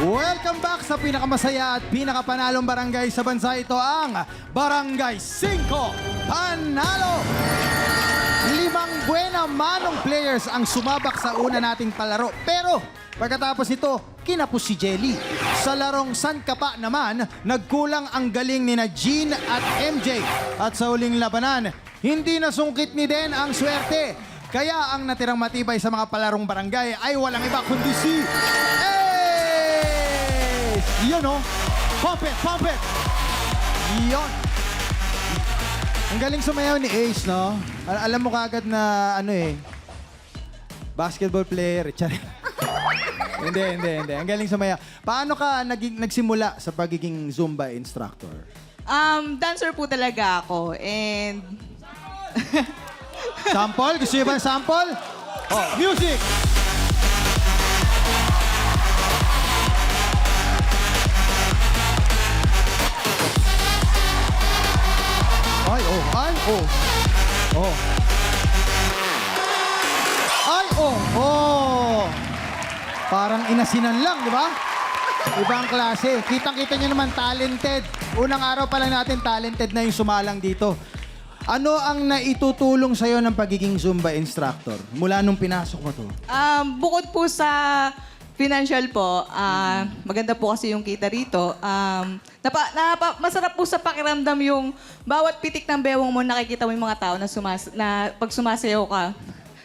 Welcome back sa pinakamasaya at pinakapanalong barangay sa bansa. Ito ang Barangay 5 Panalo! Limang buena manong players ang sumabak sa una nating palaro. Pero pagkatapos ito, kinapos si Jelly. Sa larong San Kapa naman, nagkulang ang galing ni na Jean at MJ. At sa huling labanan, hindi nasungkit ni Den ang swerte. Kaya ang natirang matibay sa mga palarong barangay ay walang iba kundi si Ace! Yun oh! Pump it! Pump it! Yun! Ang galing sumayaw ni Ace, no? Al- alam mo kagad na ano eh, basketball player. Char- hindi, hindi, hindi. Ang galing sumayaw. Paano ka naging, nagsimula sa pagiging Zumba instructor? Um, dancer po talaga ako and Sample? Gusto niyo ba ng sample? Oh, music! Ay, oh. Oh. Ay, oh, oh. Parang inasinan lang, di ba? Ibang klase. Kitang-kita niyo naman, talented. Unang araw pa lang natin, talented na yung sumalang dito. Ano ang naitutulong sa'yo ng pagiging Zumba instructor mula nung pinasok mo to? um, bukod po sa financial po, ah, maganda po kasi yung kita rito. Um, napa, napa, masarap po sa pakiramdam yung bawat pitik ng bewang mo, nakikita mo yung mga tao na, sumas, na pag sumasayaw ka,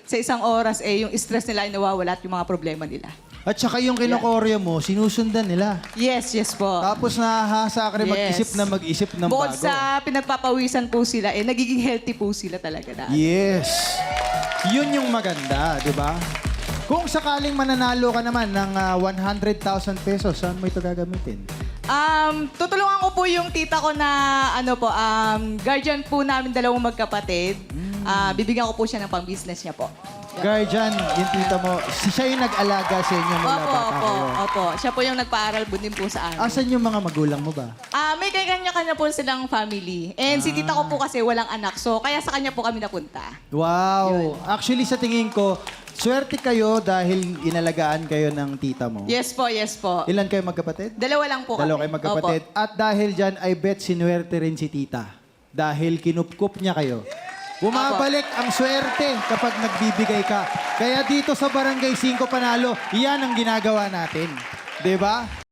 sa isang oras, eh, yung stress nila ay nawawala at yung mga problema nila. At saka yung kinokoryo mo, sinusundan nila. Yes, yes po. Tapos nahahasa ka rin Yes. mag-isip na mag-isip ng Bukod bago. sa pinagpapawisan po sila, eh, nagiging healthy po sila talaga na. Yes. Yun yung maganda, di ba? Kung sakaling mananalo ka naman ng ah, 100,000 pesos, saan mo ito gagamitin? Um, tutulungan ko po yung tita ko na ano po, um, guardian po namin dalawang magkapatid. Ah, bibigyan ko po siya ng pang-business niya po. Guardian, yung tita mo, si- siya yung nag-alaga sa inyo mula Opo, bata opo, kayo. opo. Siya po yung nagpaaral po din po sa amin. Asan yung mga magulang mo ba? Ah, may kanya-kanya po silang family. And si tita ko po kasi walang anak. So, kaya sa kanya po kami napunta. Wow! Actually, sa tingin ko, swerte kayo dahil inalagaan kayo ng tita mo. Yes po, yes po. Ilan kayo magkapatid? Dalawa lang po Dalawa kami. kayo magkapatid. At dahil dyan, I bet sinuwerte rin si tita. Dahil kinupkup niya kayo. Bumabalik ang swerte kapag nagbibigay ka. Kaya dito sa Barangay 5 Panalo, yan ang ginagawa natin. 'Di ba?